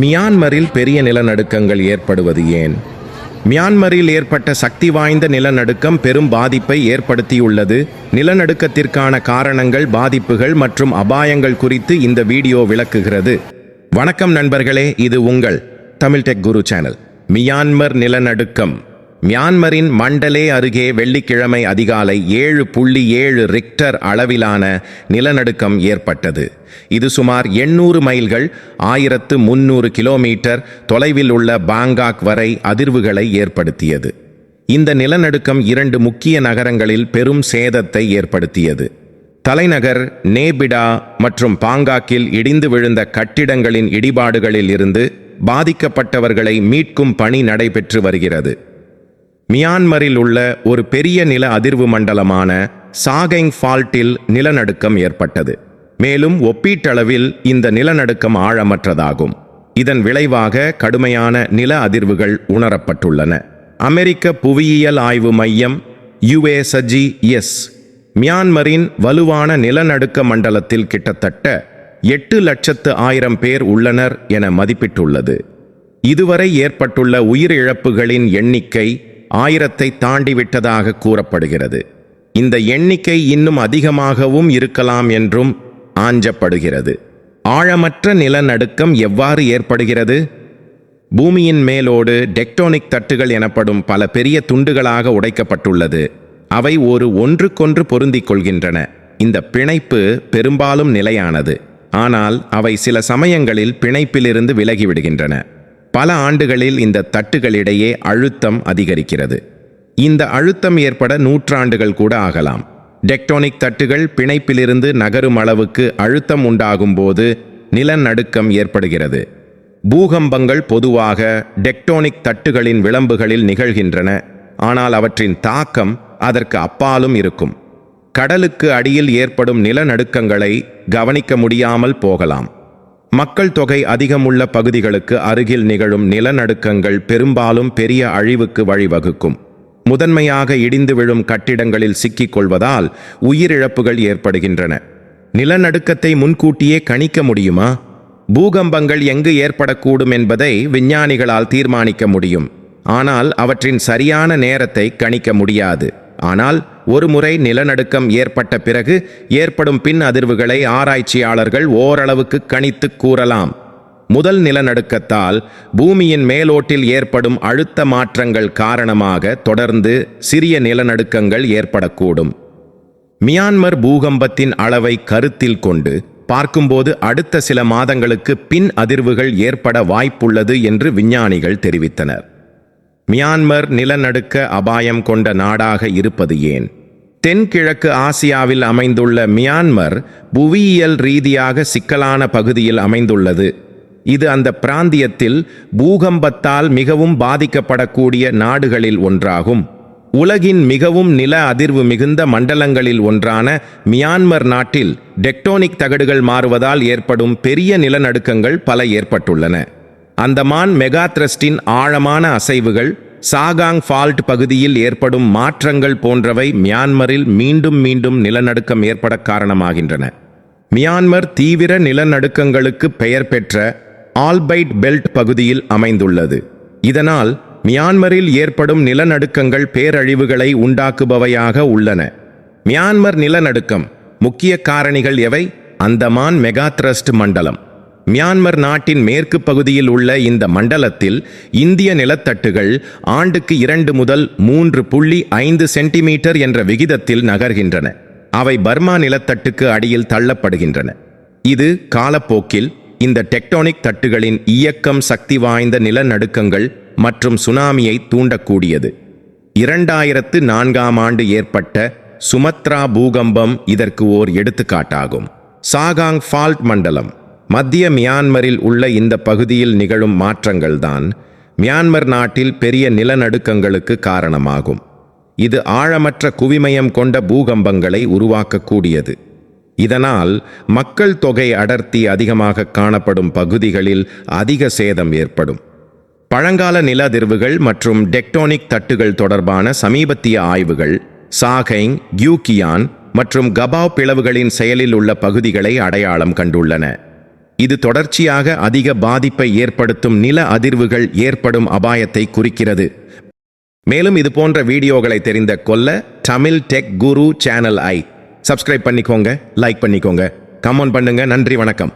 மியான்மரில் பெரிய நிலநடுக்கங்கள் ஏற்படுவது ஏன்? மியான்மரில் ஏற்பட்ட சக்தி வாய்ந்த நிலநடுக்கம் பெரும் பாதிப்பை ஏற்படுத்தியுள்ளது. நிலநடுக்கத்திற்கான காரணங்கள் பாதிப்புகள் மற்றும் அபாயங்கள் குறித்து இந்த வீடியோ விளக்குகிறது. வணக்கம் நண்பர்களே இது உங்கள் Tamil tech guru channel. Myanmar நிலநடுக்கம். மியான்மரின் மண்டலே அருகே வெள்ளிக்கிழமை அதிகாலை ஏழு புள்ளி ஏழு ரிக்டர் அளவிலான நிலநடுக்கம் ஏற்பட்டது. இது சுமார் எண்ணூறு மைல்கள் ஆயிரத்து முன்னூறு கிலோமீட்டர் தொலைவில் உள்ள பாங்காக் வரை அதிர்வுகளை ஏற்படுத்தியது. இந்த நிலநடுக்கம் இரண்டு முக்கிய நகரங்களில் பெரும் சேதத்தை ஏற்படுத்தியது. தலைநகர் நேபிடா மற்றும் பாங்காக்கில் இடிந்து விழுந்த கட்டிடங்களின் இடிபாடுகளில் இருந்து பாதிக்கப்பட்டவர்களை மீட்கும் பணி நடைபெற்று வருகிறது. மியான்மரில் உள்ள ஒரு பெரிய நில அதிர்வு மண்டலமான சாகெங் ஃபால்ட்டில் நிலநடுக்கம் ஏற்பட்டது. மேலும் ஒப்பீட்டளவில் இந்த நிலநடுக்கம் ஆழமற்றதாகும். இதன் விளைவாக கடுமையான நில அதிர்வுகள் உணரப்பட்டுள்ளன. அமெரிக்க புவியியல் ஆய்வு மையம் யுஏசஜி எஸ் மியான்மரின் வலுவான நிலநடுக்க மண்டலத்தில் கிட்டத்தட்ட எட்டு லட்சத்து ஆயிரம் பேர் உள்ளனர் என மதிப்பிட்டுள்ளது. இதுவரை ஏற்பட்டுள்ள உயிரிழப்புகளின் எண்ணிக்கை ஆயிரத்தை தாண்டிவிட்டதாக கூறப்படுகிறது. இந்த எண்ணிக்கை இன்னும் அதிகமாகவும் இருக்கலாம் என்றும் ஆஞ்சப்படுகிறது. ஆழமற்ற நிலநடுக்கம் எவ்வாறு ஏற்படுகிறது? பூமியின் மேலோடு டெக்டோனிக் தட்டுகள் எனப்படும் பல பெரிய துண்டுகளாக உடைக்கப்பட்டுள்ளது. அவை ஒரு ஒன்றுக்கொன்று பொருந்திக் கொள்கின்றன. இந்த பிணைப்பு பெரும்பாலும் நிலையானது. ஆனால் அவை சில சமயங்களில் பிணைப்பிலிருந்து விலகிவிடுகின்றன. பல ஆண்டுகளில் இந்த தட்டுகளிடையே அழுத்தம் அதிகரிக்கிறது. இந்த அழுத்தம் ஏற்பட நூற்றாண்டுகள் கூட ஆகலாம். டெக்டோனிக் தட்டுகள் பிணைப்பிலிருந்து நகரும் அளவுக்கு அழுத்தம் உண்டாகும் போது நிலநடுக்கம் ஏற்படுகிறது. பூகம்பங்கள் பொதுவாக டெக்டோனிக் தட்டுகளின் விளம்புகளில் நிகழ்கின்றன. ஆனால் அவற்றின் தாக்கம் அதற்கு அப்பாலும் இருக்கும். கடலுக்கு அடியில் ஏற்படும் நிலநடுக்கங்களை கவனிக்க முடியாமல் போகலாம். மக்கள் தொகை அதிகமுள்ள பகுதிகளுக்கு அருகில் நிகழும் நிலநடுக்கங்கள் பெரும்பாலும் பெரிய அழிவுக்கு வழிவகுக்கும். முதன்மையாக இடிந்து விழும் கட்டிடங்களில் சிக்கிக் கொள்வதால் உயிரிழப்புகள் ஏற்படுகின்றன. நிலநடுக்கத்தை முன்கூட்டியே கணிக்க முடியுமா? பூகம்பங்கள் எங்கு ஏற்படக்கூடும் என்பதை விஞ்ஞானிகளால் தீர்மானிக்க முடியும். ஆனால் அவற்றின் சரியான நேரத்தை கணிக்க முடியாது. ஆனால் ஒருமுறை நிலநடுக்கம் ஏற்பட்ட பிறகு ஏற்படும் பின் அதிர்வுகளை ஆராய்ச்சியாளர்கள் ஓரளவுக்கு கணித்து கூறலாம். முதல் நிலநடுக்கத்தால் பூமியின் மேலோட்டில் ஏற்படும் அழுத்த மாற்றங்கள் காரணமாக தொடர்ந்து சிறிய நிலநடுக்கங்கள் ஏற்படக்கூடும். மியான்மர் பூகம்பத்தின் அளவை கருத்தில் கொண்டு பார்க்கும்போது அடுத்த சில மாதங்களுக்கு பின் அதிர்வுகள் ஏற்பட வாய்ப்புள்ளது என்று விஞ்ஞானிகள் தெரிவித்தனர். மியான்மர் நிலநடுக்க அபாயம் கொண்ட நாடாக இருப்பது ஏன்? தென்கிழக்கு ஆசியாவில் அமைந்துள்ள மியான்மர் புவியியல் ரீதியாக சிக்கலான பகுதியில் அமைந்துள்ளது. இது அந்த பிராந்தியத்தில் பூகம்பத்தால் மிகவும் பாதிக்கப்படக்கூடிய நாடுகளில் ஒன்றாகும். உலகின் மிகவும் நில அதிர்வு மிகுந்த மண்டலங்களில் ஒன்றான மியான்மர் நாட்டில் டெக்டோனிக் தகடுகள் மாறுவதால் ஏற்படும் பெரிய நிலநடுக்கங்கள் பல ஏற்பட்டுள்ளன. அந்தமான் மெகாத்ரஸ்டின் ஆழமான அசைவுகள் சாகாங் ஃபால்ட் பகுதியில் ஏற்படும் மாற்றங்கள் போன்றவை மியான்மரில் மீண்டும் மீண்டும் நிலநடுக்கம் ஏற்பட காரணமாகின்றன. மியான்மர் தீவிர நிலநடுக்கங்களுக்கு பெயர் பெற்ற ஆல்பைட் பெல்ட் பகுதியில் அமைந்துள்ளது. இதனால் மியான்மரில் ஏற்படும் நிலநடுக்கங்கள் பேரழிவுகளை உண்டாக்குபவையாக உள்ளன. மியான்மர் நிலநடுக்கம் முக்கிய காரணிகள் எவை? அந்தமான் மெகாத்ரஸ்ட் மண்டலம். மியான்மர் நாட்டின் மேற்கு பகுதியில் உள்ள இந்த மண்டலத்தில் இந்திய நிலத்தட்டுகள் ஆண்டுக்கு இரண்டு முதல் மூன்று புள்ளி ஐந்து சென்டிமீட்டர் என்ற விகிதத்தில் நகர்கின்றன. அவை பர்மா நிலத்தட்டுக்கு அடியில் தள்ளப்படுகின்றன. இது காலப்போக்கில் இந்த டெக்டோனிக் தட்டுகளின் இயக்கம் சக்தி வாய்ந்த நிலநடுக்கங்கள் மற்றும் சுனாமியை தூண்டக்கூடியது. இரண்டாயிரத்து நான்காம் ஆண்டு ஏற்பட்ட சுமத்ரா பூகம்பம் இதற்கு ஓர் எடுத்துக்காட்டாகும். சாகாங் ஃபால்ட் மண்டலம். மத்திய மியான்மரில் உள்ள இந்த பகுதியில் நிகழும் மாற்றங்கள்தான் மியான்மர் நாட்டில் பெரிய நிலநடுக்கங்களுக்கு காரணமாகும். இது ஆழமற்ற குவிமயம் கொண்ட பூகம்பங்களை உருவாக்கக்கூடியது. இதனால் மக்கள் தொகை அடர்த்தி அதிகமாக காணப்படும் பகுதிகளில் அதிக சேதம் ஏற்படும். பழங்கால நில அதிர்வுகள் மற்றும் டெக்டோனிக் தட்டுகள் தொடர்பான சமீபத்திய ஆய்வுகள் சாகைங் கியூகியான் மற்றும் கபாவ் பிளவுகளின் செயலில் உள்ள பகுதிகளை அடையாளம் கண்டுள்ளன. இது தொடர்ச்சியாக அதிக பாதிப்பை ஏற்படுத்தும் நில அதிர்வுகள் ஏற்படும் அபாயத்தை குறிக்கிறது. மேலும் இது போன்ற வீடியோகளை தெரிந்த கொல்ல தமிழ் டெக் குரு சேனல் ஐ சப்ஸ்கிரைப் பண்ணிக்கோங்க லைக் பண்ணிக்கோங்க. கமெண்ட் பண்ணுங்க. நன்றி வணக்கம்.